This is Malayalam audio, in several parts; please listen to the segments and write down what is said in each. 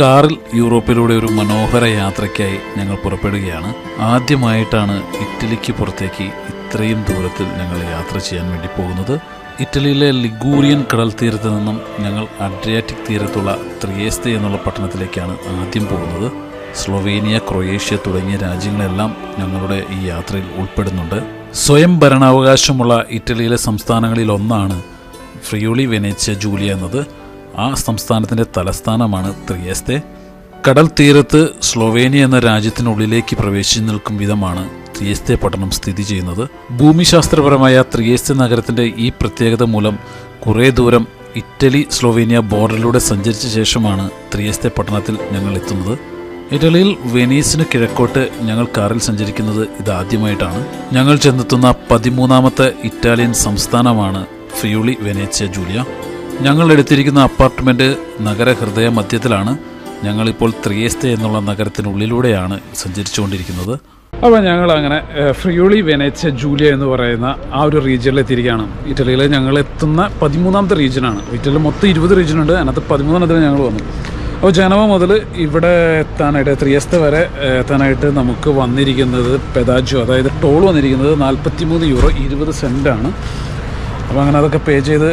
കാറിൽ യൂറോപ്പിലൂടെ ഒരു മനോഹര യാത്രയ്ക്കായി ഞങ്ങൾ പുറപ്പെടുകയാണ്. ആദ്യമായിട്ടാണ് ഇറ്റലിക്ക് പുറത്തേക്ക് ഇത്രയും ദൂരത്തിൽ ഞങ്ങൾ യാത്ര ചെയ്യാൻ വേണ്ടി പോകുന്നത്. ഇറ്റലിയിലെ ലിഗൂറിയൻ കടൽ തീരത്ത് നിന്നും ഞങ്ങൾ അഡ്രിയാറ്റിക് തീരത്തുള്ള ത്രിയേസ്ത എന്നുള്ള പട്ടണത്തിലേക്കാണ് ആദ്യം പോകുന്നത്. സ്ലൊവേനിയ ക്രൊയേഷ്യ തുടങ്ങിയ രാജ്യങ്ങളെല്ലാം ഞങ്ങളുടെ ഈ യാത്രയിൽ ഉൾപ്പെടുന്നുണ്ട്. സ്വയം ഭരണാവകാശമുള്ള ഇറ്റലിയിലെ സംസ്ഥാനങ്ങളിൽ ഒന്നാണ് ഫ്രിയോളി വെനേച്ച ജൂലിയ എന്നത്. ആ സംസ്ഥാനത്തിന്റെ തലസ്ഥാനമാണ് ത്രിയേസ്തെ. കടൽ തീരത്ത് സ്ലോവേനിയ എന്ന രാജ്യത്തിനുള്ളിലേക്ക് പ്രവേശിച്ചു നിൽക്കും വിധമാണ് ത്രിയേസ്തെ പട്ടണം സ്ഥിതി ചെയ്യുന്നത്. ഭൂമിശാസ്ത്രപരമായ ത്രിയേസ്തെ നഗരത്തിന്റെ ഈ പ്രത്യേകത മൂലം കുറേ ദൂരം ഇറ്റലി സ്ലോവേനിയ ബോർഡറിലൂടെ സഞ്ചരിച്ച ശേഷമാണ് ത്രിയേസ്തെ പട്ടണത്തിൽ ഞങ്ങൾ എത്തുന്നത്. ഇറ്റലിയിൽ വെനീസിന് കിഴക്കോട്ട് ഞങ്ങൾ കാറിൽ സഞ്ചരിക്കുന്നത് ഇതാദ്യമായിട്ടാണ്. ഞങ്ങൾ ചെന്നെത്തുന്ന പതിമൂന്നാമത്തെ ഇറ്റാലിയൻ സംസ്ഥാനമാണ് ഫ്രിയുളി വെനേച്ച ജൂലിയ. ഞങ്ങൾ എടുത്തിരിക്കുന്ന അപ്പാർട്ട്മെന്റ് നഗരഹൃദയ മധ്യത്തിലാണ്. ഞങ്ങളിപ്പോൾ ത്രിയേസ്തെ എന്നുള്ള നഗരത്തിനുള്ളിലൂടെയാണ് സഞ്ചരിച്ചുകൊണ്ടിരിക്കുന്നത്. അപ്പോൾ ഞങ്ങൾ അങ്ങനെ ഫ്രിയോളി വെനേച്ച ജൂലിയ എന്ന് പറയുന്ന ആ ഒരു റീജിയനിൽ എത്തിയിരിക്കുകയാണ് ഇറ്റലിയിൽ ഞങ്ങൾ എത്തുന്ന പതിമൂന്നാമത്തെ റീജിയനാണ്. ഇറ്റലിയിൽ മൊത്തം ഇരുപത് റീജിയൻ ഉണ്ട് അതിനകത്ത് പതിമൂന്നെണ്ണത്തിന് ഞങ്ങൾ വന്നു. അപ്പോൾ ജനവ മുതൽ ഇവിടെ എത്താനായിട്ട് ത്രിയസ്ത വരെ എത്താനായിട്ട് നമുക്ക് വന്നിരിക്കുന്നത് പെദാജോ അതായത് ടോൾ വന്നിരിക്കുന്നത് നാൽപ്പത്തി മൂന്ന് യൂറോ ഇരുപത് സെന്റാണ് അപ്പോൾ അങ്ങനെ അതൊക്കെ പേ ചെയ്ത്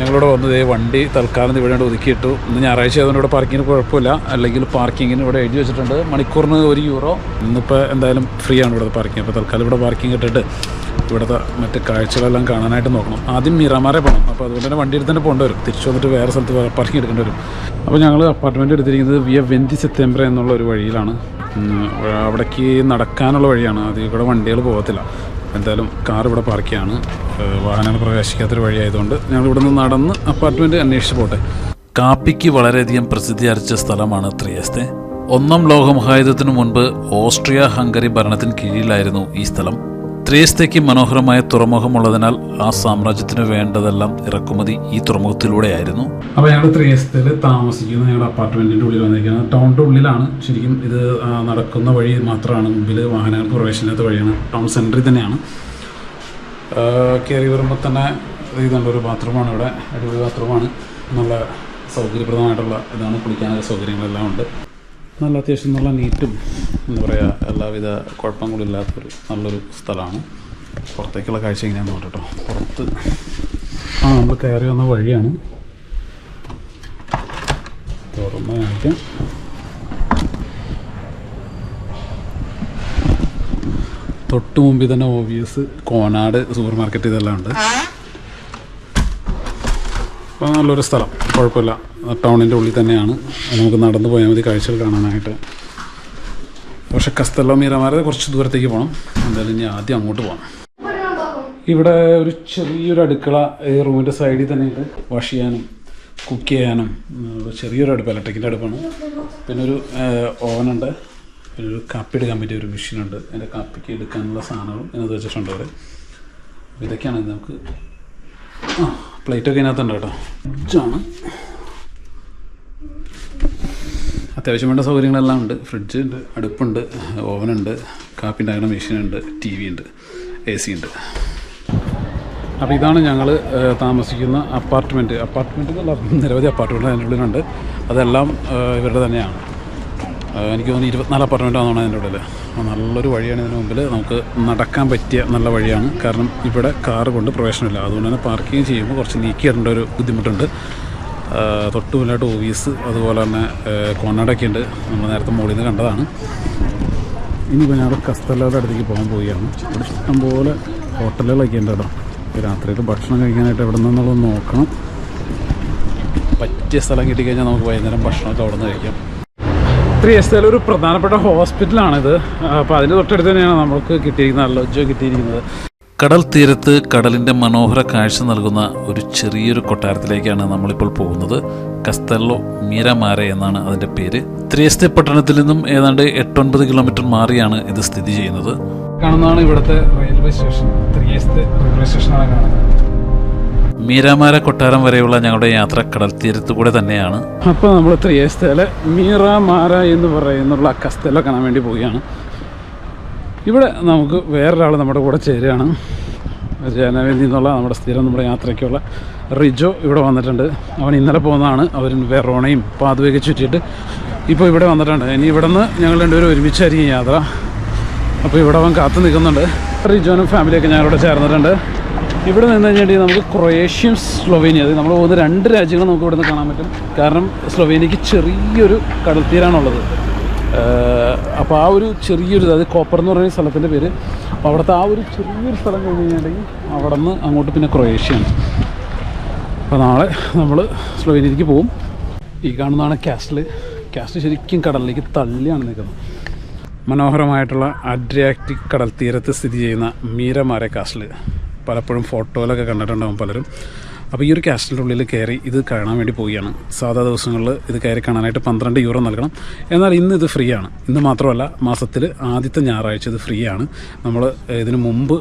ഞങ്ങളിവിടെ വന്നത് വണ്ടി തൽക്കാലം ഇവിടെ ഒതുക്കിയിട്ടു. ഇന്ന് ഞായറാഴ്ച ആയതുകൊണ്ട് ഇവിടെ പാർക്കിങ്ങിന് കുഴപ്പമില്ല. അല്ലെങ്കിൽ പാർക്കിങ്ങിന് ഇവിടെ എഴുതി വെച്ചിട്ടുണ്ട്. മണിക്കൂറിന് ഒരു യൂറോ ഇന്നിപ്പോൾ എന്തായാലും ഫ്രീ ആണ് ഇവിടുത്തെ പാർക്കിംഗ് അപ്പോൾ തൽക്കാലം ഇവിടെ പാർക്കിംഗ് ഇട്ടിട്ട് ഇവിടുത്തെ മറ്റ് കാഴ്ചകളെല്ലാം കാണാനായിട്ട് നോക്കണം. ആദ്യം മിറമാരെ പോകണം അപ്പോൾ അതുകൊണ്ട് തന്നെ വണ്ടി എടുത്തിട്ട് പോകേണ്ടി വരും. തിരിച്ചു വന്നിട്ട് വേറെ സ്ഥലത്ത് പാർക്കിംഗ് എടുക്കേണ്ടി വരും. അപ്പോൾ ഞങ്ങൾ അപ്പാർട്ട്മെന്റ് എടുത്തിരിക്കുന്നത് വിയ വെന്തി സെപ്റ്റംബർ എന്നുള്ള ഒരു വഴിയിലാണ്. അവിടേക്ക് നടക്കാനുള്ള വഴിയാണ്. അത് ഇവിടെ വണ്ടികൾ പോകത്തില്ല. എന്തായാലും കാർ ഇവിടെ പാർക്ക് ചെയ്യാണ്. വാഹനങ്ങൾ പ്രവേശിക്കാത്തൊരു വഴിയായതുകൊണ്ട് ഞങ്ങൾ ഇവിടെ നിന്ന് നടന്ന് അപ്പാർട്ട്മെന്റ് അന്വേഷിച്ച് പോട്ടെ. കാപ്പിക്ക് വളരെയധികം പ്രസിദ്ധി ആർജിച്ച സ്ഥലമാണ് ത്രിയസ്തെ. ഒന്നാം ലോകമഹായുദ്ധത്തിനു മുൻപ് ഓസ്ട്രിയ ഹംഗറി ഭരണത്തിന് കീഴിലായിരുന്നു ഈ സ്ഥലം. ത്രിയസ്തയ്ക്ക് മനോഹരമായ തുറമുഖമുള്ളതിനാൽ ആ സാമ്രാജ്യത്തിന് വേണ്ടതെല്ലാം ഇറക്കുമതി ഈ തുറമുഖത്തിലൂടെയായിരുന്നു. അപ്പോൾ ഞങ്ങൾ ത്രിയസ്തയിൽ താമസിക്കുന്ന ഞങ്ങളുടെ അപ്പാർട്ട്മെന്റിന്റെ ഉള്ളിൽ വന്നിരിക്കുന്നത്. ടൗണിന്റെ ഉള്ളിലാണ്. ശരിക്കും ഇത് നടക്കുന്ന വഴി മാത്രമാണ് മുമ്പിൽ വാഹനങ്ങൾക്ക് പ്രവേശനത്തെ വഴിയാണ്. ടൗൺ സെന്ററിൽ തന്നെയാണ്. കയറി വരുമ്പോൾ തന്നെ ഇതുണ്ട് ഒരു ബാത്റൂമാണ് ഇവിടെ. അടിപൊളി ബാത്റൂമാണ്. നല്ല സൗകര്യപ്രദമായിട്ടുള്ള ഇതാണ് കുളിക്കാനുള്ള സൗകര്യങ്ങളെല്ലാം ഉണ്ട്. നല്ല അത്യാവശ്യം നല്ല നീറ്റും എന്താ പറയുക എല്ലാവിധ കുഴപ്പങ്ങളില്ലാത്തൊരു നല്ലൊരു സ്ഥലമാണ്. പുറത്തേക്കുള്ള കാഴ്ച ഇങ്ങനെയാണ് നോക്കട്ടോ പുറത്ത് ആ നമ്മൾ കയറി വന്ന വഴിയാണ്. തുറന്ന് കാണിക്കാം. തൊട്ട് മുമ്പിൽ തന്നെ ഓബിയസ് കോനാട് സൂപ്പർ മാർക്കറ്റ് ഇതെല്ലാം ഉണ്ട്. അപ്പോൾ നല്ലൊരു സ്ഥലം. കുഴപ്പമില്ല. ടൗണിന്റെ ഉള്ളിൽ തന്നെയാണ്. നമുക്ക് നടന്നു പോയാൽ മതി കാഴ്ചകൾ കാണാനായിട്ട്. പക്ഷെ കസ്തല്ല മീരമാരെ കുറച്ച് ദൂരത്തേക്ക് പോകണം എന്തായാലും ഇനി ആദ്യം അങ്ങോട്ട് പോകണം ഇവിടെ ഒരു ചെറിയൊരു അടുക്കള ഈ റൂമിന്റെ സൈഡിൽ തന്നെ ഉണ്ട്. വാഷ് ചെയ്യാനും കുക്ക് ചെയ്യാനും ചെറിയൊരു അടുപ്പ് ഇലക്ട്രിക്കിന്റെ അടുപ്പാണ്. പിന്നെ ഒരു ഓവനുണ്ട്. പിന്നെ ഒരു കാപ്പി എടുക്കാൻ പറ്റിയ ഒരു മെഷീനുണ്ട്. അതിന്റെ കാപ്പിക്ക് എടുക്കാനുള്ള സാധനങ്ങളും എന്നത് വെച്ചിട്ടുണ്ട് അവിടെ ഇതൊക്കെയാണ് നമുക്ക് പ്ലേറ്റൊക്കെ ഇതിനകത്തുണ്ട് കേട്ടോ. അത്യാവശ്യം വേണ്ട സൗകര്യങ്ങളെല്ലാം ഉണ്ട്. ഫ്രിഡ്ജ് ഉണ്ട് അടുപ്പുണ്ട് ഓവനുണ്ട് കാപ്പി ഉണ്ടാക്കുന്ന മെഷീനുണ്ട് ടി വി ഉണ്ട് എ സി ഉണ്ട്. അപ്പോൾ ഇതാണ് ഞങ്ങൾ താമസിക്കുന്ന അപ്പാർട്ട്മെന്റ് അപ്പാർട്ട്മെന്റ് എന്നുള്ള നിരവധി അപ്പാർട്ട്മെന്റ് അതിന്റെ ഉള്ളിലുണ്ട് അതെല്ലാം ഇവരുടെ തന്നെയാണ്. എനിക്ക് തോന്നുന്നു ഇരുപത്തിനാല് അപ്പാർട്ട്മെന്റാണെന്നാണ് അതിന്റെ ഉള്ളിൽ നല്ലൊരു വഴിയാണ് ഇതിന് മുമ്പിൽ നമുക്ക് നടക്കാൻ പറ്റിയ നല്ല വഴിയാണ്. കാരണം ഇവിടെ കാറ് കൊണ്ട് പ്രവേശനമില്ല. അതുകൊണ്ട് തന്നെ പാർക്കിങ് ചെയ്യുമ്പോൾ കുറച്ച് നീക്കി ഇടേണ്ട ഒരു ബുദ്ധിമുട്ടുണ്ട്. തൊട്ട് മുന്നിലായിട്ട് ഓഫീസ് അതുപോലെ തന്നെ കോണാടൊക്കെ ഉണ്ട്. നമ്മൾ നേരത്തെ മുകളിൽ നിന്ന് കണ്ടതാണ്. ഇനിയിപ്പോൾ ഞങ്ങൾ കസ്തല്ലാതെ അടുത്തേക്ക് പോകാൻ പോവുകയാണ്. ഇവിടെ ഇഷ്ടംപോലെ ഹോട്ടലുകളൊക്കെ ഉണ്ട് കേട്ടോ. രാത്രിയിൽ ഭക്ഷണം കഴിക്കാനായിട്ട് എവിടെ നിന്നുള്ളത് നോക്കണം. പറ്റിയ സ്ഥലം കിട്ടിക്കഴിഞ്ഞാൽ നമുക്ക് വൈകുന്നേരം ഭക്ഷണമൊക്കെ അവിടെ നിന്ന് കഴിക്കാം. ത്രീ എസ് ഒരു പ്രധാനപ്പെട്ട ഹോസ്പിറ്റലാണിത്. അപ്പോൾ അതിന്റെ തൊട്ടടുത്ത് തന്നെയാണ് നമുക്ക് കിട്ടിയിരിക്കുന്നത് അലോജോ കിട്ടിയിരിക്കുന്നത്. കടൽ തീരത്ത് കടലിന്റെ മനോഹര കാഴ്ച നൽകുന്ന ഒരു ചെറിയൊരു കൊട്ടാരത്തിലേക്കാണ് നമ്മളിപ്പോൾ പോകുന്നത്. കസ്തല്ലോ മീരമാരെ എന്നാണ് അതിന്റെ പേര്. ത്രിയസ്തെ പട്ടണത്തിൽ നിന്നും ഏതാണ്ട് എട്ടൊൻപത് കിലോമീറ്റർ മാറിയാണ് ഇത് സ്ഥിതി ചെയ്യുന്നത്. കാണുന്നതാണ് ഇവിടുത്തെ റെയിൽവേ സ്റ്റേഷൻ. ത്രിയസ്തെ റെയിൽവേ സ്റ്റേഷനാണ് കാണുന്നത്. മീരാമാര കൊട്ടാരം വരെയുള്ള ഞങ്ങളുടെ യാത്ര കടൽ തീരത്തു കൂടെ തന്നെയാണ്. അപ്പോൾ നമ്മൾ ത്രിയസ്തയിലെ മീറാമാര എന്ന് പറയുന്നുള്ള കസ്തല കാണാൻ വേണ്ടി പോവുകയാണ്. ഇവിടെ നമുക്ക് വേറൊരാൾ നമ്മുടെ കൂടെ ചേരുകയാണ്. ജനവേദി എന്നുള്ള നമ്മുടെ സ്ഥിരം നമ്മുടെ യാത്രയ്ക്കുള്ള റിജോ ഇവിടെ വന്നിട്ടുണ്ട്. അവൻ ഇന്നലെ പോകുന്നതാണ്. അവർ വെറോണയും പാതുവയൊക്കെ ചുറ്റിയിട്ട് ഇപ്പോൾ ഇവിടെ വന്നിട്ടുണ്ട്. ഇനി ഇവിടെ നിന്ന് ഞങ്ങൾ രണ്ടുപേരും ഒരുമിച്ചായിരിക്കും യാത്ര. അപ്പോൾ ഇവിടെ അവൻ കാത്തു നിൽക്കുന്നുണ്ട്. റിജോനും ഫാമിലിയൊക്കെ ഞങ്ങളിവിടെ ചേർന്നിട്ടുണ്ട്. ഇവിടെ നിന്ന് കഴിഞ്ഞിട്ടുണ്ടെങ്കിൽ നമുക്ക് ക്രൊയേഷ്യയും സ്ലൊവേനിയ അത് നമ്മൾ പോകുന്ന രണ്ട് രാജ്യങ്ങൾ നമുക്ക് ഇവിടെ നിന്ന് കാണാൻ പറ്റും. കാരണം സ്ലൊവേനിയക്ക് ചെറിയൊരു കടൽത്തീരാണുള്ളത്. അപ്പോൾ ആ ഒരു ചെറിയൊരു അതായത് കോപ്പർ എന്ന് പറയുന്ന സ്ഥലത്തിന്റെ പേര്. അപ്പോൾ അവിടുത്തെ ആ ഒരു ചെറിയൊരു സ്ഥലം കഴിഞ്ഞ് കഴിഞ്ഞിട്ടുണ്ടെങ്കിൽ അവിടെ നിന്ന് അങ്ങോട്ട് പിന്നെ ക്രൊയേഷ്യയാണ് അപ്പോൾ നാളെ നമ്മൾ സ്ലൊവേനിയയിലേക്ക് പോകും. ഈ കാണുന്നതാണ് കാസ്റ്റിൽ കാസ്റ്റ് ശരിക്കും കടലിലേക്ക് തള്ളിയാണ് നിൽക്കുന്നത്. മനോഹരമായിട്ടുള്ള അഡ്രിയാക്റ്റിക് കടൽ തീരത്ത് സ്ഥിതി ചെയ്യുന്ന മീരമാരെ കാസ്റ്റിൽ പലപ്പോഴും ഫോട്ടോയിലൊക്കെ കണ്ടിട്ടുണ്ടാകും പലരും. അപ്പോൾ ഈ ഒരു കാസ്റ്റിന്റെ ഉള്ളിൽ കയറി ഇത് കാണാൻ വേണ്ടി പോവുകയാണ്. സാധാ ദിവസങ്ങളിൽ ഇത് കയറി കാണാനായിട്ട് പന്ത്രണ്ട് യൂറോ നൽകണം. എന്നാൽ ഇന്ന് ഇത് ഫ്രീ ആണ്. ഇന്ന് മാത്രമല്ല മാസത്തിൽ ആദ്യത്തെ ഞായറാഴ്ച ഇത് ഫ്രീ ആണ്. നമ്മൾ ഇതിന് മുമ്പ്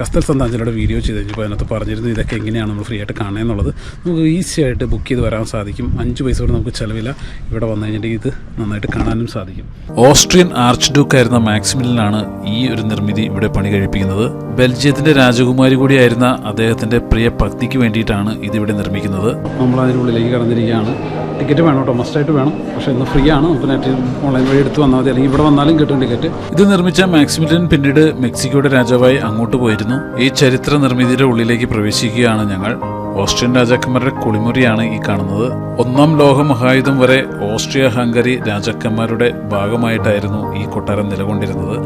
കസ്തൽ സന്താഞ്ചലിയുടെ വീഡിയോ ചെയ്ത്. കഴിഞ്ഞപ്പോൾ അതിനകത്ത് പറഞ്ഞിരുന്നു ഇതൊക്കെ എങ്ങനെയാണ് നമ്മൾ ഫ്രീ ആയിട്ട് കാണുക എന്നുള്ളത്. നമുക്ക് ഈസി ആയിട്ട് ബുക്ക് ചെയ്ത് വരാൻ സാധിക്കും. അഞ്ച് പൈസ കൊണ്ട് നമുക്ക് ചിലവില്ല. ഇവിടെ വന്നു കഴിഞ്ഞിട്ട് ഇത് നന്നായിട്ട് കാണാനും സാധിക്കും. ഓസ്ട്രിയൻ ആർച്ച് ഡ്യൂക്ക് ആയിരുന്ന മാക്സിമിലിനാണ് ഈ ഒരു നിർമ്മിതി ഇവിടെ പണി കഴിപ്പിക്കുന്നത്. ബെൽജിയത്തിന്റെ രാജകുമാരി കൂടിയായിരുന്ന അദ്ദേഹത്തിന്റെ പ്രിയ ഭക്തിക്ക് വേണ്ടിയിട്ടാണ് ഇതിവിടെ നിർമ്മിക്കുന്നത്. നമ്മൾ അതിനുള്ളിലേക്ക് കടന്നിരിക്കുകയാണ്. ടിക്കറ്റ് വേണം കേട്ടോ മസ്റ്റായിട്ട് വേണം. പക്ഷേ ഇന്ന് ഫ്രീ ആണ്. നമുക്ക് നെറ്റ് ഓൺലൈൻ വഴി എടുത്ത് വന്നാൽ മതി. അല്ലെങ്കിൽ ഇവിടെ വന്നാലും കിട്ടും ടിക്കറ്റ് ഇത് നിർമ്മിച്ച മാക്സിമിലിയൻ പിന്നീട് മെക്സിക്കോയുടെ രാജാവായി അങ്ങോട്ട് പോയിരുന്നു. ഈ ചരിത്ര നിർമ്മിതിയുടെ ഉള്ളിലേക്ക് പ്രവേശിക്കുകയാണ് ഞങ്ങൾ. ഓസ്ട്രിയൻ രാജാക്കന്മാരുടെ കുളിമുറിയാണ് ഈ കാണുന്നത്. ഒന്നാം ലോക മഹായുധം വരെ ഓസ്ട്രിയ ഹംഗറി രാജാക്കന്മാരുടെ ഭാഗമായിട്ടായിരുന്നു ഈ കൊട്ടാരം നിലകൊണ്ടിരുന്നത്.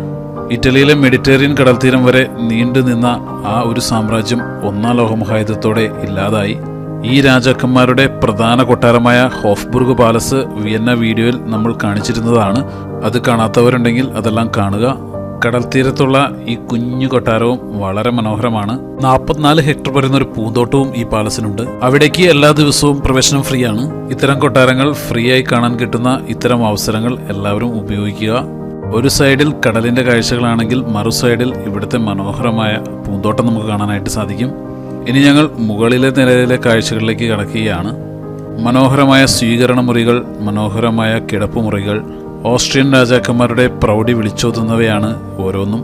ഇറ്റലിയിലെ മെഡിറ്ററേനിയൻ കടൽത്തീരം വരെ നീണ്ടു നിന്ന ആ ഒരു സാമ്രാജ്യം ഒന്നാം ലോകമഹായുധത്തോടെ ഇല്ലാതായി. ഈ രാജാക്കന്മാരുടെ പ്രധാന കൊട്ടാരമായ ഹോഫ്ബുർഗ് പാലസ് വിയന്ന വീഡിയോയിൽ നമ്മൾ കാണിച്ചിരുന്നതാണ്. അത് കാണാത്തവരുണ്ടെങ്കിൽ അതെല്ലാം കാണുക. കടൽ തീരത്തുള്ള ഈ കുഞ്ഞു കൊട്ടാരവും വളരെ മനോഹരമാണ്. നാൽപ്പത്തിനാല് ഹെക്ടർ വരുന്ന ഒരു പൂന്തോട്ടവും ഈ പാലസിനുണ്ട്. അവിടേക്ക് എല്ലാ ദിവസവും പ്രവേശനം ഫ്രീ ആണ് ഇത്തരം കൊട്ടാരങ്ങൾ ഫ്രീ ആയി കാണാൻ കിട്ടുന്ന ഇത്തരം അവസരങ്ങൾ എല്ലാവരും ഉപയോഗിക്കുക. ഒരു സൈഡിൽ കടലിന്റെ കാഴ്ചകളാണെങ്കിൽ മറു സൈഡിൽ ഇവിടുത്തെ മനോഹരമായ പൂന്തോട്ടം നമുക്ക് കാണാനായിട്ട് സാധിക്കും. ഇനി ഞങ്ങൾ മുകളിലെ നിലയിലെ കാഴ്ചകളിലേക്ക് കടക്കുകയാണ്. മനോഹരമായ സ്വീകരണ മുറികൾ മനോഹരമായ കിടപ്പ് മുറികൾ ഓസ്ട്രിയൻ രാജാക്കന്മാരുടെ പ്രൗഢി വിളിച്ചോതുന്നവയാണ് ഓരോന്നും.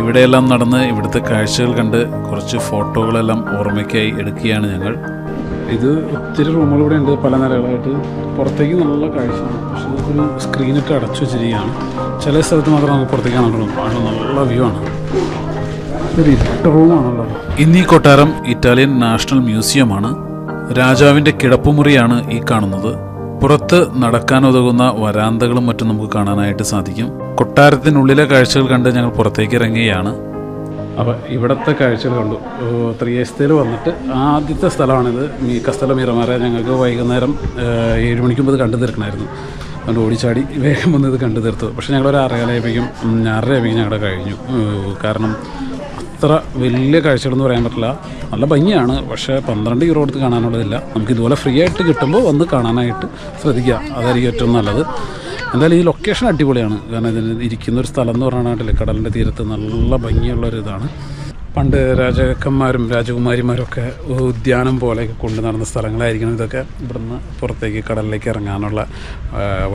ഇവിടെയെല്ലാം നടന്ന് ഇവിടുത്തെ കാഴ്ചകൾ കണ്ട് കുറച്ച് ഫോട്ടോകളെല്ലാം ഓർമ്മയ്ക്കായി എടുക്കുകയാണ് ഞങ്ങൾ. ഇത് ഒത്തിരി റൂമുകൾ ഇവിടെ ഉണ്ട്. പല നിലകളായിട്ട്. പുറത്തേക്ക് നല്ല കാഴ്ചയാണ്. പക്ഷെ ഇതൊരു സ്ക്രീനിട്ട് അടച്ചു വെച്ചിരിക്കുകയാണ്. ചില സ്ഥലത്ത് മാത്രം നമുക്ക് പുറത്തേക്ക് കാണാനുള്ളൂ നല്ല വ്യൂ ആണ്. ഒരു ഇരുട്ട് റൂമാണല്ലോ ഇന്ന് ഈ കൊട്ടാരം ഇറ്റാലിയൻ നാഷണൽ മ്യൂസിയമാണ് രാജാവിന്റെ കിടപ്പുമുറിയാണ് ഈ കാണുന്നത്. പുറത്ത് നടക്കാനുതകുന്ന വരാന്തകളും മറ്റും നമുക്ക് കാണാനായിട്ട് സാധിക്കും. കൊട്ടാരത്തിനുള്ളിലെ കാഴ്ചകൾ കണ്ട് ഞങ്ങൾ പുറത്തേക്ക് ഇറങ്ങുകയാണ്. അപ്പോൾ ഇവിടുത്തെ കാഴ്ചകൾ കണ്ടു. ത്രിയേസ്തയിൽ വന്നിട്ട് ആദ്യത്തെ സ്ഥലമാണിത്. മീക്ക സ്ഥലം ഇറമാരെ ഞങ്ങൾക്ക് വൈകുന്നേരം ഏഴ് മണിക്ക് മുമ്പ് ഇത് കണ്ടു തീർക്കണമായിരുന്നു അതുകൊണ്ട് ഓടിച്ചാടി വേഗം വന്ന് ഇത് കണ്ടു തീർത്തു. പക്ഷേ ഞങ്ങളൊരു ആറേകാലായപ്പോഴേക്കും ഞാറരയായപ്പോഴേക്കും ഞങ്ങളുടെ കഴിഞ്ഞു. കാരണം അത്ര വലിയ കാഴ്ചകളെന്ന് പറയാൻ പറ്റില്ല. നല്ല ഭംഗിയാണ്. പക്ഷേ പന്ത്രണ്ട് യൂറോ എടുത്ത് കാണാനുള്ളതില്ല. നമുക്ക് ഇതുപോലെ ഫ്രീ ആയിട്ട് കിട്ടുമ്പോൾ വന്ന് കാണാനായിട്ട് ശ്രദ്ധിക്കുക അതായിരിക്കും ഏറ്റവും നല്ലത്. എന്തായാലും ഈ ലൊക്കേഷൻ അടിപൊളിയാണ്. കാരണം ഇതിന് ഇരിക്കുന്ന ഒരു സ്ഥലം എന്ന് പറഞ്ഞാൽ കടലിന്റെ തീരത്ത് നല്ല ഭംഗിയുള്ള ഒരു ഇതാണ്. പണ്ട് രാജാക്കന്മാരും രാജകുമാരിമാരും ഒക്കെ ഉദ്യാനം പോലെയൊക്കെ കൊണ്ടു നടന്ന സ്ഥലങ്ങളായിരിക്കണം ഇതൊക്കെ. ഇവിടുന്ന് പുറത്തേക്ക് കടലിലേക്ക് ഇറങ്ങാനുള്ള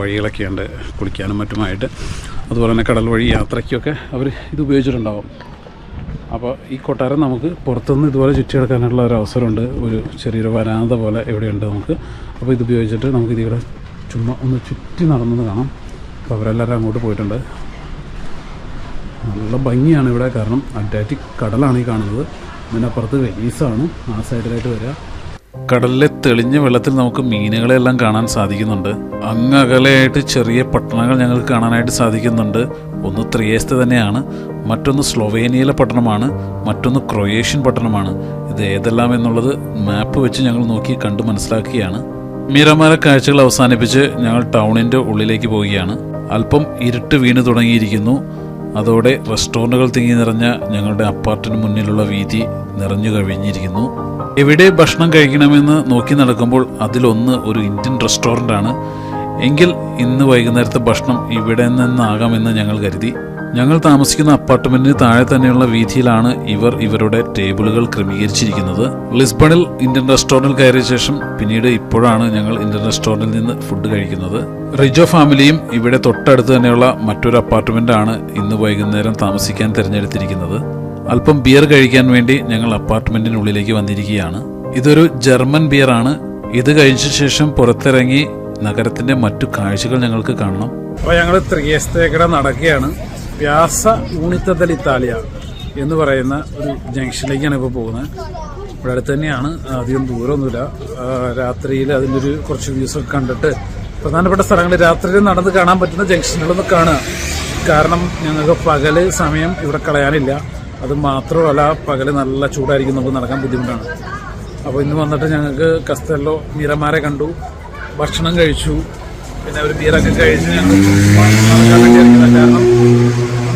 വഴികളൊക്കെ വഴികളൊക്കെയുണ്ട് കുളിക്കാനും മറ്റുമായിട്ട്. അതുപോലെ തന്നെ കടൽ വഴി യാത്രയ്ക്കൊക്കെ അവർ ഇത് ഉപയോഗിച്ചിട്ടുണ്ടാവും. അപ്പോൾ ഈ കൊട്ടാരം നമുക്ക് പുറത്തുനിന്ന് ഇതുപോലെ ചുറ്റിയെടുക്കാനുള്ള ഒരു അവസരമുണ്ട്. ഒരു ചെറിയൊരു വരാന്ത പോലെ ഇവിടെയുണ്ട് നമുക്ക്. അപ്പോൾ ഇത് ഉപയോഗിച്ചിട്ട് നമുക്ക് ഇതിവിടെ ചുമ്മാ ഒന്ന് ചുറ്റി നടന്നത് കാണാം. അപ്പോൾ അവരെല്ലാവരും അങ്ങോട്ട് പോയിട്ടുണ്ട്. നല്ല ഭംഗിയാണ് ഇവിടെ. കാരണം അറ്റാറ്റിക് കടലാണ് ഈ കാണുന്നത്. അതിനപ്പുറത്ത് വെനീസാണ് ആ സൈഡിലായിട്ട് വരിക. കടലിലെ തെളിഞ്ഞ വെള്ളത്തിൽ നമുക്ക് മീനുകളെല്ലാം കാണാൻ സാധിക്കുന്നുണ്ട്. അങ്ങ് അകലെയായിട്ട് ചെറിയ പട്ടണങ്ങൾ ഞങ്ങൾക്ക് കാണാനായിട്ട് സാധിക്കുന്നുണ്ട്. ഒന്ന് ത്രിയേസ്ത തന്നെയാണ്. മറ്റൊന്ന് സ്ലൊവേനിയയിലെ പട്ടണമാണ്. മറ്റൊന്ന് ക്രൊയേഷ്യൻ പട്ടണമാണ്. ഇത് ഏതെല്ലാം എന്നുള്ളത് മാപ്പ് വെച്ച് ഞങ്ങൾ നോക്കി കണ്ടു മനസ്സിലാക്കുകയാണ്. മീറമാല കാഴ്ചകൾ അവസാനിപ്പിച്ച് ഞങ്ങൾ ടൗണിന്റെ ഉള്ളിലേക്ക് പോവുകയാണ്. അല്പം ഇരുട്ട് വീണ് തുടങ്ങിയിരിക്കുന്നു. അതോടെ റെസ്റ്റോറന്റുകൾ തിങ്ങി നിറഞ്ഞ ഞങ്ങളുടെ അപ്പാർട്ടിന് മുന്നിലുള്ള വീതി നിറഞ്ഞു കഴിഞ്ഞിരിക്കുന്നു. എവിടെ ഭക്ഷണം കഴിക്കണമെന്ന് നോക്കി നടക്കുമ്പോൾ അതിലൊന്ന് ഒരു ഇന്ത്യൻ റെസ്റ്റോറന്റ് ആണ് എങ്കിൽ ഇന്ന് വൈകുന്നേരത്തെ ഭക്ഷണം ഇവിടെ നിന്നാകാമെന്ന് ഞങ്ങൾ കരുതി. ഞങ്ങൾ താമസിക്കുന്ന അപ്പാർട്ട്മെന്റിന് താഴെ തന്നെയുള്ള വീതിയിലാണ് ഇവർ ഇവരുടെ ടേബിളുകൾ ക്രമീകരിച്ചിരിക്കുന്നത്. ലിസ്ബണിൽ ഇന്ത്യൻ റെസ്റ്റോറന്റിൽ കയറിയ ശേഷം പിന്നീട് ഇപ്പോഴാണ് ഞങ്ങൾ ഇന്ത്യൻ റെസ്റ്റോറന്റിൽ നിന്ന് ഫുഡ് കഴിക്കുന്നത്. റിജോ ഫാമിലിയും ഇവിടെ തൊട്ടടുത്ത് തന്നെയുള്ള മറ്റൊരു അപ്പാർട്ട്മെന്റ് ആണ് ഇന്ന് വൈകുന്നേരം താമസിക്കാൻ തിരഞ്ഞെടുത്തിരിക്കുന്നത്. അല്പം ബിയർ കഴിക്കാൻ വേണ്ടി ഞങ്ങൾ അപ്പാർട്ട്മെന്റിനുള്ളിലേക്ക് വന്നിരിക്കുകയാണ്. ഇതൊരു ജർമ്മൻ ബിയർ ആണ് ഇത് കഴിച്ച ശേഷം പുറത്തിറങ്ങി നഗരത്തിന്റെ മറ്റു കാഴ്ചകൾ ഞങ്ങൾക്ക് കാണണം. അപ്പോൾ ഞങ്ങൾ ത്രിയസ്തേക്കട നടക്കുകയാണ്. വ്യാസ ഊണിത്തതൽ ഇത്താലിയ എന്ന് പറയുന്ന ഒരു ജംഗ്ഷനിലേക്കാണ് ഇപ്പോൾ പോകുന്നത്. ഇവിടെ അടുത്ത് തന്നെയാണ്. അധികം ദൂരമൊന്നുമില്ല. രാത്രിയിൽ അതിന്റെ ഒരു കുറച്ച് വ്യൂസ് കണ്ടിട്ട് പ്രധാനപ്പെട്ട സ്ഥലങ്ങൾ രാത്രിയിൽ നടന്ന് കാണാൻ പറ്റുന്ന ജംഗ്ഷനുകളൊന്നും കാണുക. കാരണം ഞങ്ങൾക്ക് പകൽ സമയം ഇവിടെ കളയാനില്ല. അത് മാത്രമല്ല പകൽ നല്ല ചൂടായിരിക്കും നമുക്ക് നടക്കാൻ ബുദ്ധിമുട്ടാണ്. അപ്പോൾ ഇന്ന് വന്നിട്ട് ഞങ്ങൾക്ക് കസ്തല്ലോ മീരമാരെ കണ്ടു. ഭക്ഷണം കഴിച്ചു. പിന്നെ ഒരു ബീറൊക്കെ കഴിച്ച് ഞങ്ങൾ കാരണം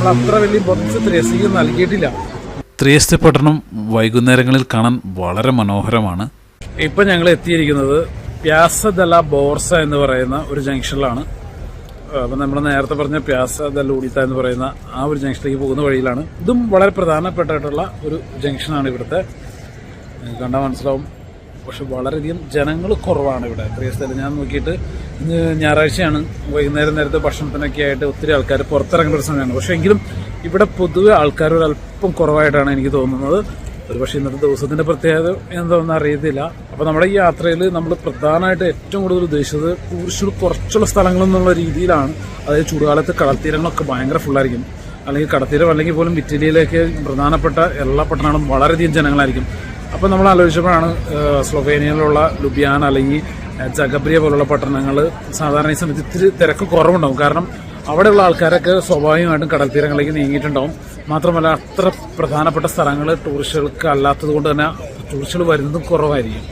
നമ്മൾ അത്ര വലിയ ത്രേസിക്ക് നൽകിയിട്ടില്ല. ത്രിയസ്തെ പട്ടണം വൈകുന്നേരങ്ങളിൽ കാണാൻ വളരെ മനോഹരമാണ്. ഇപ്പൊ ഞങ്ങൾ എത്തിയിരിക്കുന്നത് പ്യാസ ദല ബോർസ എന്ന് പറയുന്ന ഒരു ജംഗ്ഷനിലാണ്. അപ്പം നമ്മൾ നേരത്തെ പറഞ്ഞ പ്യാസ ദല ഉടിത്ത എന്ന് പറയുന്ന ആ ഒരു ജംഗ്ഷനിലേക്ക് പോകുന്ന വഴിയിലാണ്. ഇതും വളരെ പ്രധാനപ്പെട്ടിട്ടുള്ള ഒരു ജംഗ്ഷനാണ് ഇവിടുത്തെ. കണ്ടാൽ മനസ്സിലാവും. പക്ഷെ വളരെയധികം ജനങ്ങൾ കുറവാണ് ഇവിടെ. പ്രിയ സ്ഥലം ഞാൻ നോക്കിയിട്ട് ഇന്ന് ഞായറാഴ്ചയാണ്. വൈകുന്നേരം നേരത്തെ ഭക്ഷണത്തിനൊക്കെ ആയിട്ട് ഒത്തിരി ആൾക്കാർ പുറത്തിറങ്ങേണ്ട ഒരു സമയമാണ്. പക്ഷെ എങ്കിലും ഇവിടെ പൊതുവെ ആൾക്കാർ അല്പം കുറവായിട്ടാണ് എനിക്ക് തോന്നുന്നത്. ഒരു പക്ഷേ ഇന്നത്തെ ദിവസത്തിന്റെ പ്രത്യേകത എന്താണെന്ന് അറിയത്തില്ല. അപ്പോൾ നമ്മുടെ ഈ യാത്രയിൽ നമ്മൾ പ്രധാനമായിട്ട് ഏറ്റവും കൂടുതൽ ഉദ്ദേശിച്ചത് കുറച്ചു കുറച്ചുള്ള സ്ഥലങ്ങൾ എന്നുള്ള രീതിയിലാണ്. അതായത് ചൂടുകാലത്ത് കടൽത്തീരങ്ങളൊക്കെ ഭയങ്കര ഫുള്ളായിരിക്കും അല്ലെങ്കിൽ കടത്തീരം അല്ലെങ്കിൽ പോലും ഇറ്റലിയിലേക്ക് പ്രധാനപ്പെട്ട എല്ലാ പട്ടണങ്ങളും വളരെയധികം ജനങ്ങളായിരിക്കും. അപ്പോൾ നമ്മൾ ആലോചിച്ചപ്പോഴാണ് സ്ലൊവേനിയയിലുള്ള ലുബിയാൻ അല്ലെങ്കിൽ ജഗബ്രിയ പോലുള്ള പട്ടണങ്ങൾ സാധാരണ ഈ സമയത്ത് ഇത്തിരി തിരക്ക് കുറവുണ്ടാവും. കാരണം അവിടെയുള്ള ആൾക്കാരൊക്കെ സ്വാഭാവികമായിട്ടും കടൽ തീരങ്ങളിലേക്ക് നീങ്ങിയിട്ടുണ്ടാവും. മാത്രമല്ല അത്ര പ്രധാനപ്പെട്ട സ്ഥലങ്ങൾ ടൂറിസ്റ്റുകൾക്ക് അല്ലാത്തത് കൊണ്ട് തന്നെ ടൂറിസ്റ്റുകൾ വരുന്നതും കുറവായിരിക്കും.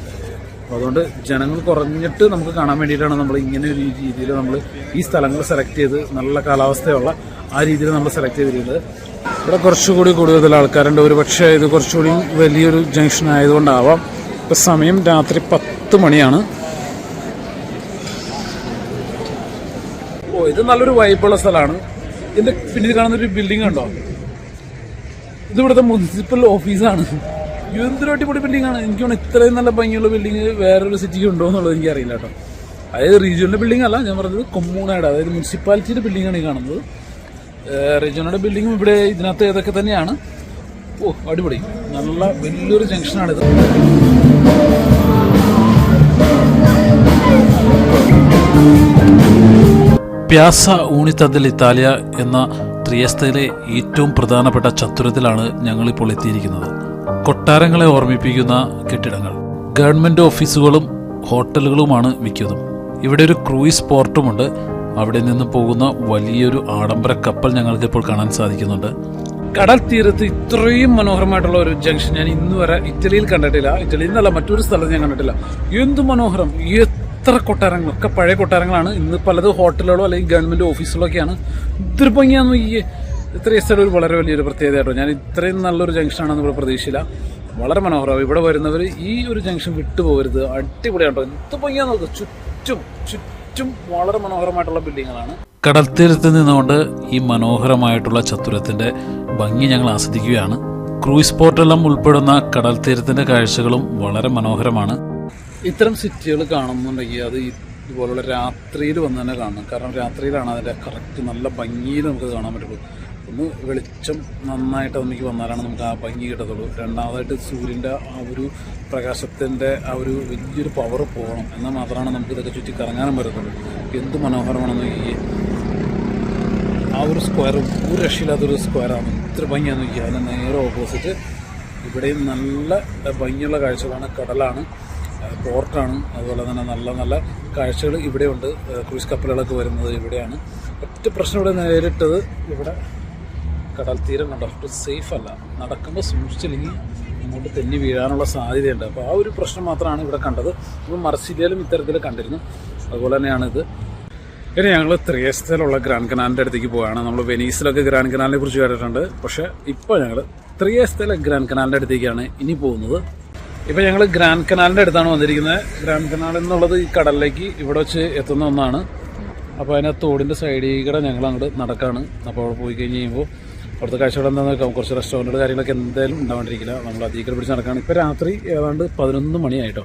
അപ്പോൾ അതുകൊണ്ട് ജനങ്ങൾ കുറഞ്ഞിട്ട് നമുക്ക് കാണാൻ വേണ്ടിയിട്ടാണ് നമ്മൾ ഇങ്ങനെ ഒരു രീതിയിൽ നമ്മൾ ഈ സ്ഥലങ്ങൾ സെലക്ട് ചെയ്ത് നല്ല കാലാവസ്ഥയുള്ള ആ രീതിയിൽ നമ്മൾ സെലക്ട് ചെയ്തിരിക്കുന്നത്. ഇവിടെ കുറച്ചുകൂടി കൂടുതൽ ആൾക്കാരുണ്ട്. ഒരു പക്ഷേ ഇത് കുറച്ചുകൂടി വലിയൊരു ജംഗ്ഷൻ ആയതുകൊണ്ടാവാം. ഇപ്പം സമയം രാത്രി പത്ത് മണിയാണ്. ഓ ഇത് നല്ലൊരു വൈബുള്ള സ്ഥലമാണ്. ഇത് പിന്നിൽ കാണുന്ന ഒരു ബിൽഡിംഗ് ഉണ്ടോ? ഇത് മുനിസിപ്പൽ ഓഫീസാണ് എന്തൊരു അടിപൊളി ആണ്. എനിക്ക് തോന്നുന്നു ഇത്രയും നല്ല ഭംഗിയുള്ള ബിൽഡിംഗ് വേറൊരു സിറ്റിക്ക് ഉണ്ടോ എന്നുള്ളത് എനിക്കറിയില്ല കേട്ടോ. അതായത് റീജിയണൽ ബിൽഡിംഗ് അല്ല ഞാൻ പറഞ്ഞത് കൊമ്മൂണയുടെ അതായത് മുനിസിപ്പാലിറ്റിയുടെ ബിൽഡിംഗ് ആണ് ഈ കാണുന്നത്. റീജിയണയുടെ ബിൽഡിങ്ങും ഇവിടെ ഇതിനകത്ത് ഇതൊക്കെ തന്നെയാണ്? ഓ അടിപൊളി. നല്ല വലിയൊരു ജംഗ്ഷനാണിത്. പ്യാസ ഊണിത്തതിൽ ഇത്താലിയ എന്ന ത്രിയസ്തയിലെ ഏറ്റവും പ്രധാനപ്പെട്ട ചത്തുരത്തിലാണ് ഞങ്ങളിപ്പോൾ എത്തിയിരിക്കുന്നത്. കൊട്ടാരങ്ങളെ ഓർമ്മിപ്പിക്കുന്ന കെട്ടിടങ്ങൾ. ഗവൺമെന്റ് ഓഫീസുകളും ഹോട്ടലുകളുമാണ് മിക്കതും. ഇവിടെ ഒരു ക്രൂയിസ് പോർട്ടുമുണ്ട്. അവിടെ നിന്ന് പോകുന്ന വലിയൊരു ആഡംബര കപ്പൽ ഞങ്ങൾക്ക് ഇപ്പോൾ കാണാൻ സാധിക്കുന്നുണ്ട്. കടൽ തീരത്ത് ഇത്രയും മനോഹരമായിട്ടുള്ള ഒരു ജംഗ്ഷൻ ഞാൻ ഇന്ന് വരെ ഇറ്റലിയിൽ കണ്ടിട്ടില്ല. ഇറ്റലിയിൽ നിന്നല്ല മറ്റൊരു സ്ഥലത്ത് ഞാൻ കണ്ടിട്ടില്ല. എന്ത് മനോഹരം. എത്ര കൊട്ടാരങ്ങൾ ഒക്കെ പഴയ കൊട്ടാരങ്ങളാണ്. ഇന്ന് പലത് ഹോട്ടലുകളോ അല്ലെങ്കിൽ ഗവൺമെന്റ് ഓഫീസുകളോ ഒക്കെയാണ് ഇതൊരു ഭംഗിയാന്ന് ഈ ഇത്രയും സ്ഥലം ഒരു വളരെ വലിയൊരു പ്രത്യേകതയായിട്ടോ ഞാൻ ഇത്രയും നല്ലൊരു ജംഗ്ഷനാണെന്ന് ഇവിടെ പ്രതീക്ഷയില്ല വളരെ മനോഹരം. ഇവിടെ വരുന്നവർ ഈ ഒരു ജംഗ്ഷൻ വിട്ടുപോകരുത്. അടിപൊളിയാട്ടോ. എന്ത് ഭംഗിയാന്ന് നോക്കുക ചുറ്റും ചുറ്റും വളരെ മനോഹരമായിട്ടുള്ള ബിൽഡിങ്ങുകളാണ്. കടൽ തീരത്ത് നിന്നുകൊണ്ട് ഈ മനോഹരമായിട്ടുള്ള ചത്തുരത്തിന്റെ ഭംഗി ഞങ്ങൾ ആസ്വദിക്കുകയാണ്. ക്രൂയിസ് പോർട്ടെല്ലാം ഉൾപ്പെടുന്ന കടൽ കടൽത്തീരത്തിന്റെ കാഴ്ചകളും വളരെ മനോഹരമാണ്. ഇത്തരം സിറ്റികൾ കാണുന്നുണ്ടെങ്കിൽ അത് ഇതുപോലുള്ള രാത്രിയിൽ വന്ന് തന്നെ കാണണം. കാരണം രാത്രിയിലാണ് അതിന്റെ കറക്റ്റ് നല്ല ഭംഗിയിൽ നമുക്ക് കാണാൻ പറ്റുള്ളൂ. ഒന്ന് വെളിച്ചം നന്നായിട്ട് നമുക്ക് വന്നാലാണ് നമുക്ക് ആ ഭംഗി കിട്ടത്തുള്ളൂ. രണ്ടാമതായിട്ട് സൂര്യന്റെ ആ ഒരു പ്രകാശത്തിന്റെ ആ ഒരു വലിയൊരു പവർ പോകണം. എന്നാൽ മാത്രമാണ് നമുക്ക് ഇതൊക്കെ ചുറ്റി കറങ്ങാനും പറ്റത്തുള്ളൂ. എന്ത് മനോഹരമാണെന്ന് ഈ ആ ഒരു സ്ക്വയർ ഒരു രക്ഷയില്ലാത്തൊരു സ്ക്വയറാണ് ഇത്ര ഭംഗിയാണെന്ന് നോക്കിയാൽ അതിന് നേരെ ഓപ്പോസിറ്റ് ഇവിടെയും നല്ല ഭംഗിയുള്ള കാഴ്ചകളാണ്. കടലാണ് പോർട്ടാണ് അതുപോലെ തന്നെ നല്ല നല്ല കാഴ്ചകൾ ഇവിടെയുണ്ട്. ക്രൂസ് കപ്പലുകളൊക്കെ വരുന്നത് ഇവിടെയാണ്. ഒറ്റ പ്രശ്നം ഇവിടെ നേരിട്ടത് ഇവിടെ കടൽ തീരം കണ്ടോ? സേഫ് അല്ല. നടക്കുമ്പോൾ സൂക്ഷിച്ചില്ലെങ്കിൽ ഇങ്ങോട്ട് തെന്നി വീഴാനുള്ള സാധ്യതയുണ്ട്. അപ്പോൾ ആ ഒരു പ്രശ്നം മാത്രമാണ് ഇവിടെ കണ്ടത്. ഇപ്പോൾ മർസിലിയയിലും ഇത്തരത്തിൽ കണ്ടിരുന്നു. അതുപോലെ തന്നെയാണ് ഇത്. ഇനി ഞങ്ങൾ ത്രിയസ്തയിലുള്ള ഗ്രാൻഡ് കനാലിന്റെ അടുത്തേക്ക് പോവുകയാണ്. നമ്മൾ വെനീസിലൊക്കെ ഗ്രാൻഡ് കനാലിനെ കുറിച്ച് കേട്ടിട്ടുണ്ട്. പക്ഷേ ഇപ്പോൾ ഞങ്ങൾ ത്രിയസ്തയിലെ ഗ്രാൻഡ് കനാലിന്റെ അടുത്തേക്കാണ് ഇനി പോകുന്നത്. ഇപ്പോൾ ഞങ്ങൾ ഗ്രാൻഡ് കനാലിന്റെ അടുത്താണ് വന്നിരിക്കുന്നത്. ഗ്രാൻഡ് കനാൽ എന്നുള്ളത് ഈ കടലിലേക്ക് ഇവിടെ വെച്ച് എത്തുന്ന ഒന്നാണ്. അപ്പോൾ അതിനകത്ത് തോടിന്റെ സൈഡിൽ കൂടെ ഞങ്ങൾ അങ്ങോട്ട് നടക്കാണ്. അപ്പോൾ അവിടെ പോയി കഴിഞ്ഞ് കഴിയുമ്പോൾ അവിടുത്തെ കാഴ്ചകൾ എന്താണെന്ന് വെക്കാം കുറച്ച് റെസ്റ്റോറന്റുകൾ കാര്യങ്ങളൊക്കെ എന്തായാലും ഉണ്ടാവാണ്ടിരിക്കില്ല. നമ്മൾ അധികം പിടിച്ച് നടക്കാണ്. ഇപ്പോൾ രാത്രി ഏതാണ്ട് പതിനൊന്ന് മണിയായിട്ടോ.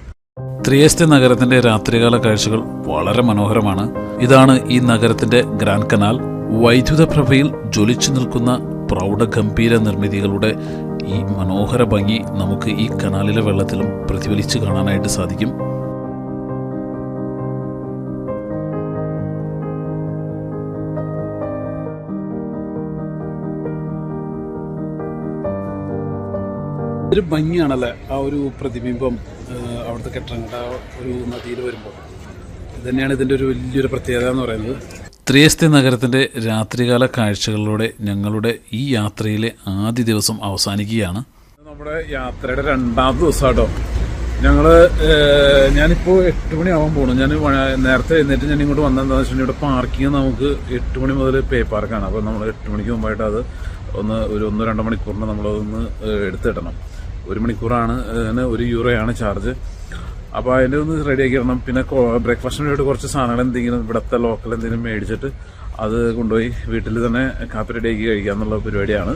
ത്രിയസ്തെ നഗരത്തിന്റെ രാത്രികാല കാഴ്ചകൾ വളരെ മനോഹരമാണ്. ഇതാണ് ഈ നഗരത്തിന്റെ ഗ്രാൻഡ് കനാൽ. വൈദ്യുത പ്രഭയിൽ ജ്വലിച്ചു നിൽക്കുന്ന പ്രൗഢഗംഭീര നിർമ്മിതികളുടെ ഈ മനോഹര ഭംഗി നമുക്ക് ഈ കനാലിലെ വെള്ളത്തിലും പ്രതിഫലിച്ച് കാണാനായിട്ട് സാധിക്കും. ഒരു ഭംഗിയാണല്ലേ ആ ഒരു പ്രതിബിംബം അവിടുത്തെ കെട്ടിടങ്ങളുടെ ആ ഒരു നദിയിൽ വരുമ്പോൾ ഇതന്നെയാണ് തന്നെയാണ് ഇതിന്റെ ഒരു വലിയൊരു പ്രത്യേകത എന്ന് പറയുന്നത്. ത്രിയസ്തി നഗരത്തിന്റെ രാത്രികാല കാഴ്ചകളിലൂടെ ഞങ്ങളുടെ ഈ യാത്രയിലെ ആദ്യ ദിവസം അവസാനിക്കുകയാണ്. നമ്മുടെ യാത്രയുടെ രണ്ടാമത്തെ ദിവസം കേട്ടോ ഞാനിപ്പോൾ എട്ട് മണിയാവാൻ പോണു. ഞാൻ നേരത്തെ എഴുന്നേറ്റ് ഞാൻ ഇങ്ങോട്ട് വന്നതെന്താണെന്ന് വെച്ചിട്ടുണ്ടെങ്കിൽ ഇവിടെ പാർക്കിംഗ് നമുക്ക് എട്ട് മണി മുതൽ പേ പാർക്കാണ്. അപ്പോൾ നമ്മൾ എട്ട് മണിക്ക് മുമ്പായിട്ട് അത് ഒന്ന് ഒരു ഒന്ന് രണ്ടോ മണിക്കൂറിന് നമ്മളതൊന്ന് എടുത്തിടണം. ഒരു മണിക്കൂറാണ് ഒരു യൂറോയാണ് ചാർജ്. അപ്പോൾ അതിന്റെ ഒന്ന് റെഡിയാക്കി ഇടണം പിന്നെ ബ്രേക്ക്ഫാസ്റ്റിന് വേണ്ടി കുറച്ച് സാധനങ്ങൾ എന്തെങ്കിലും ഇവിടുത്തെ ലോക്കൽ എന്തെങ്കിലും മേടിച്ചിട്ട് അത് കൊണ്ടുപോയി വീട്ടിൽ തന്നെ കാപ്പി റെഡിയാക്കി കഴിക്കുക എന്നുള്ള പരിപാടിയാണ്.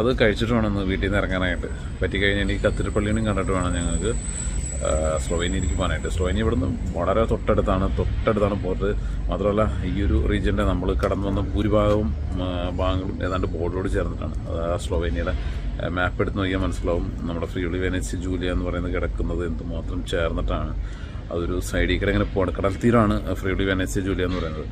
അത് കഴിച്ചിട്ട് വേണം വീട്ടിൽ നിന്ന് ഇറങ്ങാനായിട്ട്. പറ്റിക്കഴിഞ്ഞാൽ എനിക്ക് കത്തിരിപ്പള്ളിയും കണ്ടിട്ട് വേണം ഞങ്ങൾക്ക് സ്ലോവേനിയയിലേക്ക് പോകാനായിട്ട് സ്ലൊവേനിയ ഇവിടുന്ന് വളരെ തൊട്ടടുത്താണ് തൊട്ടടുത്താണ് പോർട്ട് മാത്രമല്ല ഈ ഒരു റീജിയന്റെ നമ്മൾ കടന്നു വന്ന ഭൂരിഭാഗവും ഭാഗങ്ങളും ഏതാണ്ട് ബോർഡറോട് ചേർന്നിട്ടാണ്. അത് സ്ലൊവേനിയയുടെ മാപ്പ് എടുത്ത് നോക്കിയാൽ മനസ്സിലാവും. നമ്മുടെ ഫ്രീയുള്ളി വെനസ് ജൂലിയ എന്ന് പറയുന്നത് കിടക്കുന്നത് എന്തുമാത്രം ചേർന്നിട്ടാണ്. അതൊരു സൈഡിൽ കൂടെ ഇങ്ങനെ പോകണം കടൽ തീരമാണ് ഫ്രീയുള്ളി വെനസ് ജൂലിയ എന്ന് പറയുന്നത്.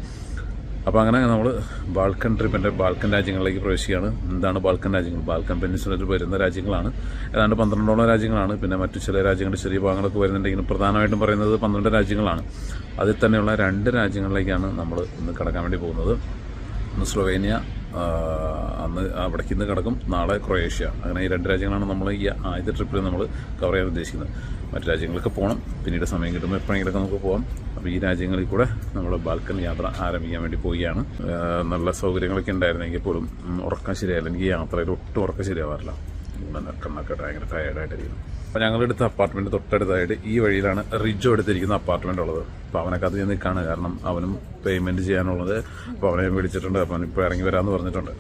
അപ്പോൾ അങ്ങനെ നമ്മൾ ബാൾക്കൻ ട്രിപ്പിന്റെ ബാൾക്കൻ രാജ്യങ്ങളിലേക്ക് പ്രവേശിക്കുകയാണ്. എന്താണ് ബാൾക്കൻ രാജ്യങ്ങൾ? ബാൾക്കൻ പെനിൻസുലയിൽ വരുന്ന രാജ്യങ്ങളാണ്. ഏതാണ്ട് പന്ത്രണ്ടോളം രാജ്യങ്ങളാണ്. പിന്നെ മറ്റു ചില രാജ്യങ്ങളുടെ ചെറിയ ഭാഗങ്ങളൊക്കെ വരുന്നുണ്ടെങ്കിലും പ്രധാനമായിട്ടും പറയുന്നത് പന്ത്രണ്ട് രാജ്യങ്ങളാണ്. അതിൽ തന്നെയുള്ള രണ്ട് രാജ്യങ്ങളിലേക്കാണ് നമ്മൾ ഇന്ന് കടക്കാൻ വേണ്ടി പോകുന്നത്. ഒന്ന് സ്ലൊവേനിയ അന്ന് അവിടേക്ക് ഇന്ന് കിടക്കും. നാളെ ക്രൊയേഷ്യ. അങ്ങനെ ഈ രണ്ട് രാജ്യങ്ങളാണ് നമ്മൾ ഈ ആദ്യത്തെ ട്രിപ്പിൽ നമ്മൾ കവർ ചെയ്യാൻ ഉദ്ദേശിക്കുന്നത്. മറ്റു രാജ്യങ്ങൾക്ക് പോകണം പിന്നീട് സമയം കിട്ടുമ്പോൾ എപ്പോഴെങ്കിലൊക്കെ നമുക്ക് പോകാം അപ്പോൾ ഈ രാജ്യങ്ങളിൽ കൂടെ നമ്മൾ ബാൽക്കൺ യാത്ര ആരംഭിക്കാൻ വേണ്ടി പോവുകയാണ്. നല്ല സൗകര്യങ്ങളൊക്കെ ഉണ്ടായിരുന്നെങ്കിൽ പോലും ഉറക്കം ശരിയായില്ല. എനിക്ക് യാത്രയിൽ ഒട്ടും ഉറക്കം ശരിയാവാറില്ല. കണ്ണൊക്കെ ഭയങ്കര ടയർഡായിട്ടിരിക്കുന്നു അപ്പോൾ ഞങ്ങളെടുത്ത അപ്പാർട്ട്മെന്റ് തൊട്ടടുത്തായിട്ട് ഈ വഴിയിലാണ് റിജോ എടുത്തിരിക്കുന്ന അപ്പാർട്ട്മെന്റ് ഉള്ളത്. അപ്പോൾ അത് ഞാൻ നിൽക്കുകയാണ് കാരണം അവനും പേയ്മെന്റ് ചെയ്യാനുള്ളത് അപ്പോൾ അവനെ വിളിച്ചിട്ടുണ്ട്. അവൻ ഇപ്പോൾ ഇറങ്ങി വരാമെന്ന് പറഞ്ഞിട്ടുണ്ട്.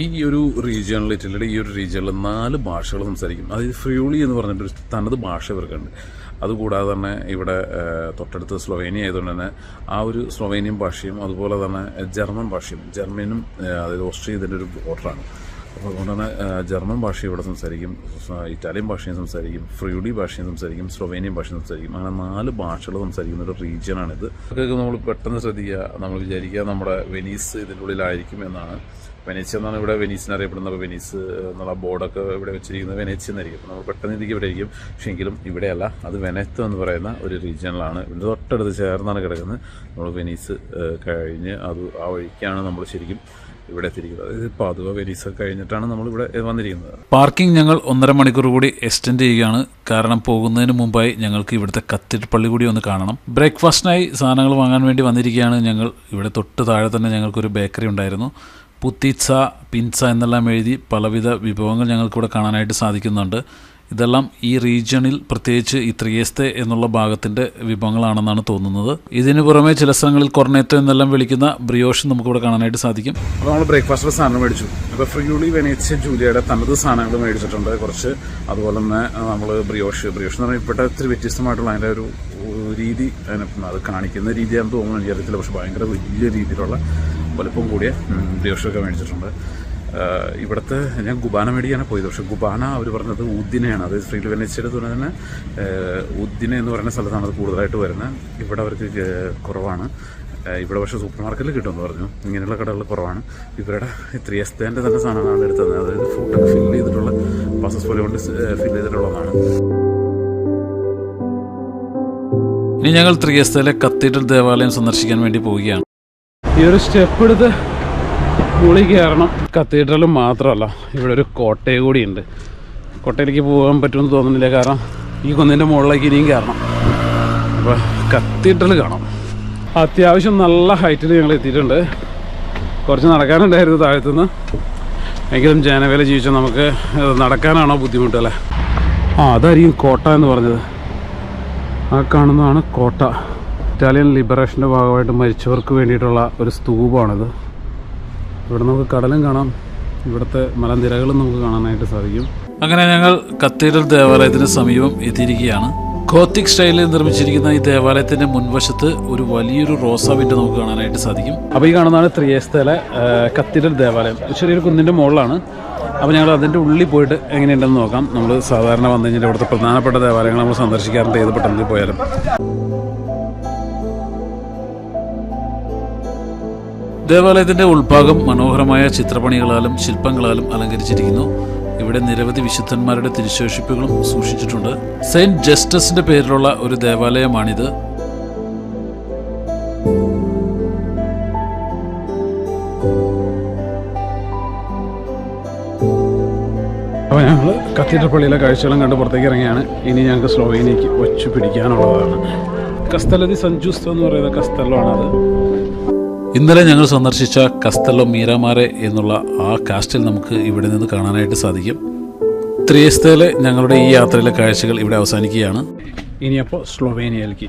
ഈ ഒരു റീജിയണിൽ ഇറ്റലിയുടെ ഈ ഒരു റീജിയണിൽ നാല് ഭാഷകൾ സംസാരിക്കും. അതായത് ഫ്രിയൂളി എന്ന് പറഞ്ഞിട്ടൊരു തനത് ഭാഷ ഇവർക്കുണ്ട്. അതുകൂടാതെ തന്നെ ഇവിടെ തൊട്ടടുത്ത് സ്ലൊവേനിയ ആയതുകൊണ്ട് തന്നെ ആ ഒരു സ്ലൊവേനിയൻ ഭാഷയും അതുപോലെ തന്നെ ജർമ്മൻ ഭാഷയും ജർമ്മനും അതായത് ഓസ്ട്രിയ ഇതിന്റെ ഒരു ബോർഡറാണ് അപ്പോൾ അതുകൊണ്ട് തന്നെ ജർമ്മൻ ഭാഷ ഇവിടെ സംസാരിക്കും ഇറ്റാലിയൻ ഭാഷയും സംസാരിക്കും ഫ്രൂഡി ഭാഷയും സംസാരിക്കും സ്ലൊവേനിയൻ ഭാഷയും സംസാരിക്കും. അങ്ങനെ നാല് ഭാഷകൾ സംസാരിക്കുന്ന ഒരു റീജിയനാണിത്. അതൊക്കെ നമ്മൾ പെട്ടെന്ന് ശ്രദ്ധിക്കുക നമ്മൾ വിചാരിക്കുക നമ്മുടെ വെനീസ് ഇതിന്റെ ഉള്ളിലായിരിക്കും എന്നാണ്. വെനീസ് എന്നാണ് ഇവിടെ വെനീസിന് അറിയപ്പെടുന്നത്. അപ്പോൾ വെനീസ് എന്നുള്ള ബോർഡൊക്കെ ഇവിടെ വെച്ചിരിക്കുന്നത് വെനേച്ചി എന്നായിരിക്കും അപ്പോൾ നമ്മൾ പെട്ടെന്ന് ഇതിക്ക് ഇവിടെ ഇരിക്കും പക്ഷേ എങ്കിലും ഇവിടെയല്ല അത് വെനത്ത് എന്ന് പറയുന്ന ഒരു റീജിയനിലാണ്. ഇതിന്റെ തൊട്ടടുത്ത് ചേർന്നാണ് കിടക്കുന്നത്. നമ്മൾ വെനീസ് കഴിഞ്ഞ് അത് ആ വഴിക്കാണ് നമ്മൾ ശരിക്കും ഇവിടെ എത്തിയിരിക്കുന്നത്. അതായത് പാതുവ വെലീസ് കഴിഞ്ഞിട്ടാണ് നമ്മൾ ഇവിടെ വന്നിരിക്കുന്നത്. പാർക്കിംഗ് ഞങ്ങൾ ഒന്നര മണിക്കൂർ കൂടി എക്സ്റ്റെൻഡ് ചെയ്യുകയാണ്. കാരണം പോകുന്നതിന് മുമ്പായി ഞങ്ങൾക്ക് ഇവിടുത്തെ കത്തിരിപ്പള്ളി കൂടി ഒന്ന് കാണണം. ബ്രേക്ക്ഫാസ്റ്റിനായി സാധനങ്ങൾ വാങ്ങാൻ വേണ്ടി വന്നിരിക്കുകയാണ് ഞങ്ങൾ. ഇവിടെ തൊട്ട് താഴെ തന്നെ ഞങ്ങൾക്കൊരു ബേക്കറി ഉണ്ടായിരുന്നു. പുത്തിച്ച പിൻസ എന്നെല്ലാം എഴുതി പലവിധ വിഭവങ്ങൾ ഞങ്ങൾക്കിവിടെ കാണാനായിട്ട് സാധിക്കുന്നുണ്ട്. ഇതെല്ലാം ഈ റീജിയണിൽ പ്രത്യേകിച്ച് ഈ ത്രിയേസ്തെ എന്നുള്ള ഭാഗത്തിന്റെ വിഭവങ്ങളാണെന്നാണ് തോന്നുന്നത്. ഇതിനു പുറമെ ചില സ്ഥലങ്ങളിൽ കൊർണേത്തോ എന്നെല്ലാം വിളിക്കുന്ന ബ്രിയോഷ് നമുക്കിവിടെ കാണാനായിട്ട് സാധിക്കും. അപ്പോൾ നമ്മൾ ബ്രേക്ക്ഫാസ്റ്റ് സാധനം മേടിച്ചു. അപ്പോൾ ഫ്രിയൂളി വെനേച്ച ജൂലിയയുടെ തനത് സാധനങ്ങൾ മേടിച്ചിട്ടുണ്ട് കുറച്ച്. അതുപോലെ തന്നെ നമ്മൾ ബ്രിയോഷ് ബ്രിയോഷ് എന്ന് പറഞ്ഞാൽ ഇപ്പോഴത്തെ ഒത്തിരി വ്യത്യസ്തമായിട്ടുള്ള അതിന്റെ ഒരു രീതി അത് കാണിക്കുന്ന രീതിയാണെന്ന് തോന്നുന്നു എനിക്കറിയത്തില്ല. പക്ഷെ ഭയങ്കര വലിയ രീതിയിലുള്ള വലുപ്പം കൂടിയ ബ്രിയോഷൊക്കെ മേടിച്ചിട്ടുണ്ട്. ഇവിടുത്തെ ഞാൻ ഗുബാന മേടിക്കാനാണ് പോയത്. പക്ഷേ ഗുബാന അവർ പറഞ്ഞത് ഉദ്ദിനയാണ് അതായത് ശ്രീ വെനച്ചയുടെ തുണ തന്നെ ഉദ്ദിന എന്ന് പറയുന്ന സ്ഥലത്താണ് അത് കൂടുതലായിട്ട് വരുന്നത്. ഇവിടെ അവർക്ക് കുറവാണ്. ഇവിടെ പക്ഷേ സൂപ്പർ മാർക്കറ്റിൽ കിട്ടുമെന്ന് പറഞ്ഞു. ഇങ്ങനെയുള്ള കടകൾ കുറവാണ്. ഇവരുടെ ത്രീ എസ്തേന്റെ തന്നെ സാധനമാണ് എടുത്തത്. അതായത് ഫുഡൊക്കെ ഫില്ല് ചെയ്തിട്ടുള്ള പാസസ് പോലെ കൊണ്ട് ഫില്ല് ചെയ്തിട്ടുള്ളതാണ് ഇനി ഞങ്ങൾ ത്രിയസ്തയിലെ കത്തീഡ്രൽ ദേവാലയം സന്ദർശിക്കാൻ വേണ്ടി പോവുകയാണ്. ഈ ഒരു സ്റ്റെപ്പ് എടുത്ത് മുകളിൽ കയറണം. കത്തീഡ്രലും മാത്രമല്ല ഇവിടെ ഒരു കോട്ടയും കൂടിയുണ്ട് കോട്ടയിലേക്ക് പോകാൻ പറ്റുമെന്ന് തോന്നുന്നില്ല കാരണം ഈ കുന്നിന്റെ മുകളിലേക്ക് ഇനിയും കയറണം. അപ്പോൾ കത്തീഡ്രൽ കാണാം. അത്യാവശ്യം നല്ല ഹൈറ്റിൽ ഞങ്ങൾ എത്തിയിട്ടുണ്ട്. കുറച്ച് നടക്കാനുണ്ടായിരുന്നു താഴത്തുനിന്ന്. എങ്കിലും ജനവേല ജീവിച്ച നമുക്ക് നടക്കാനാണോ ബുദ്ധിമുട്ട് അല്ലേ? ആ അതായിരിക്കും കോട്ട എന്ന് പറഞ്ഞത്. ആ കാണുന്നതാണ് കോട്ട. ഇറ്റാലിയൻ ലിബറേഷന്റെ ഭാഗമായിട്ട് മരിച്ചവർക്ക് വേണ്ടിയിട്ടുള്ള ഒരു സ്തൂപമാണിത് ഇവിടെ നമുക്ക് കടലും കാണാം. ഇവിടുത്തെ മലനിരകളും നമുക്ക് കാണാനായിട്ട് സാധിക്കും. അങ്ങനെ ഞങ്ങൾ കത്തീഡ്രൽ ദേവാലയത്തിന് സമീപം എത്തിയിരിക്കുകയാണ്. ഗോത്തിക് സ്റ്റൈലിൽ നിർമ്മിച്ചിരിക്കുന്ന ഈ ദേവാലയത്തിന്റെ മുൻവശത്ത് ഒരു വലിയൊരു റോസാ വിൻഡ് നമുക്ക് കാണാനായിട്ട് സാധിക്കും. അപ്പോൾ ഈ കാണുന്നതാണ് ത്രിയേസ്തലെ കത്തീഡ്രൽ ദേവാലയം. ചെറിയൊരു കുന്നിന്റെ മുകളിലാണ്. അപ്പോൾ ഞങ്ങൾ അതിന്റെ ഉള്ളിൽ പോയിട്ട് എങ്ങനെയുണ്ടെന്ന് നോക്കാം. നമ്മൾ സാധാരണ വന്നു കഴിഞ്ഞാൽ ഇവിടുത്തെ പ്രധാനപ്പെട്ട ദേവാലയങ്ങൾ നമ്മൾ സന്ദർശിക്കാറുണ്ട്. ഏത് പെട്ടെന്ന് പോയാലും. ദേവാലയത്തിന്റെ ഉൾഭാഗം മനോഹരമായ ചിത്രപണികളാലും ശില്പങ്ങളാലും അലങ്കരിച്ചിരിക്കുന്നു. ഇവിടെ നിരവധി വിശുദ്ധന്മാരുടെ തിരുശേഷിപ്പുകളും സൂക്ഷിച്ചിട്ടുണ്ട്. സെയിന്റ് ജസ്റ്റസിന്റെ പേരിലുള്ള ഒരു ദേവാലയമാണിത്. അപ്പോൾ ഞങ്ങൾ കത്തീഡ്രൽ പള്ളിയിലെ കാഴ്ചകളും കണ്ട് പുറത്തേക്ക് ഇറങ്ങിയാണ്. ഇനി ഞങ്ങൾക്ക് സ്ലോവേനിയക്ക് ഒച്ചു പിടിക്കാനുള്ളതാണ്. കസ്തലതി സഞ്ജുസ്ത എന്ന് പറയുന്ന കസ്തലോ ആണത് ഇന്നലെ ഞങ്ങൾ സന്ദർശിച്ച കസ്തല്ലോ മീരാമാരെ എന്നുള്ള ആ കാസ്റ്റിൽ നമുക്ക് ഇവിടെ നിന്ന് കാണാനായിട്ട് സാധിക്കും. ത്രിയസ്തയിലെ ഞങ്ങളുടെ ഈ യാത്രയിലെ കാഴ്ചകൾ ഇവിടെ അവസാനിക്കുകയാണ്. ഇനിയപ്പോൾ സ്ലോവേനിയയിലേക്ക്.